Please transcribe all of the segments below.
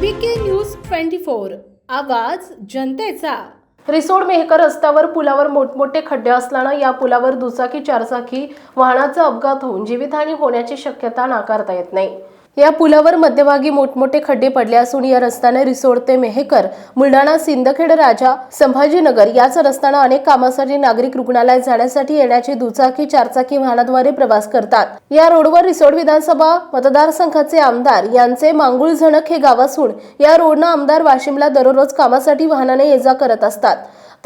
B K news twenty four आवाज जनतेचा. रिसोड मेहकर रस्त्यावर पुलावर मोठमोठे खड्डे असल्यानं या पुलावर दुचाकी चारचाकी वाहनाचा अपघात होऊन जीवितहानी होण्याची शक्यता नाकारता येत नाही. या पुलावर मध्यभागी मोठमोठे खड्डे पडले असून या रस्त्याने रिसोड ते मेहेकर बुलढाणा सिंदखेड राजा संभाजीनगर याच रस्त्यानं अनेक कामासाठी नागरिक रुग्णालयात जाण्यासाठी येण्याची दुचाकी चारचाकी वाहनाद्वारे प्रवास करतात. या रोडवर रिसोड विधानसभा मतदारसंघाचे आमदार यांचे मांगुळ झणक हे गाव असून या रोडनं आमदार वाशिमला दररोज कामासाठी वाहनाने ये जा करत असतात.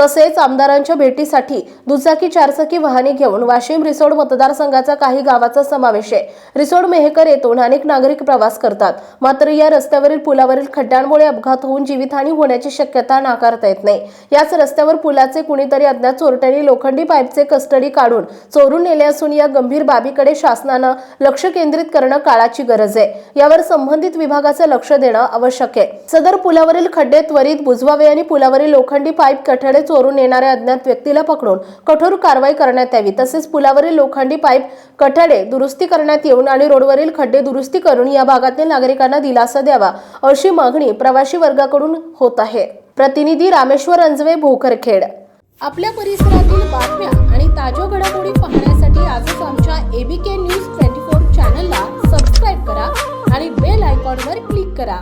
तसेच आमदारांच्या भेटीसाठी दुचाकी चारचाकी वाहने घेऊन वाशिम रिसोड मतदारसंघाचा काही गावाचा समावेश आहे. रिसोड मेहेकर येथून अनेक नागरिक प्रवास करतात. मात्र या रस्त्यावरील पुलावरील खड्ड्यांमुळे अपघात होऊन जीवितहानी होण्याची शक्यता नाकारता येत नाही. याच रस्त्यावर पुलाचे कुणीतरी अज्ञात चोरट्यांनी लोखंडी पाईपचे कस्टडी काढून चोरून नेले असून या गंभीर बाबीकडे शासनानं लक्ष केंद्रित करणं काळाची गरज आहे. यावर संबंधित विभागाचं लक्ष देणं आवश्यक आहे. सदर पुलावरील खड्डे त्वरित बुजवावे आणि पुलावरील लोखंडी पाईप कठडे चोरून येणाऱ्या अज्ञात व्यक्तीला पकडून कठोर कारवाई करण्यात यावी. तसेच पुलावरील लोखंडी पाईप कठडे दुरुस्ती करण्यात येऊन आणि रोडवरील खड्डे दुरुस्ती करून या भागातील नागरिकांना दिलासा द्यावा अशी मागणी प्रवासी वर्गाकडून होत आहे. प्रतिनिधी रामेश्वर अंजवे भोकरखेड. आपल्या परिसरातील बातम्या आणि ताज्या घडामोडी पाहण्यासाठी आजच आमच्या एबीके न्यूज ट्वेंटी फोर चॅनलला सबस्क्राईब करा आणि बेल आयकॉनवर क्लिक करा.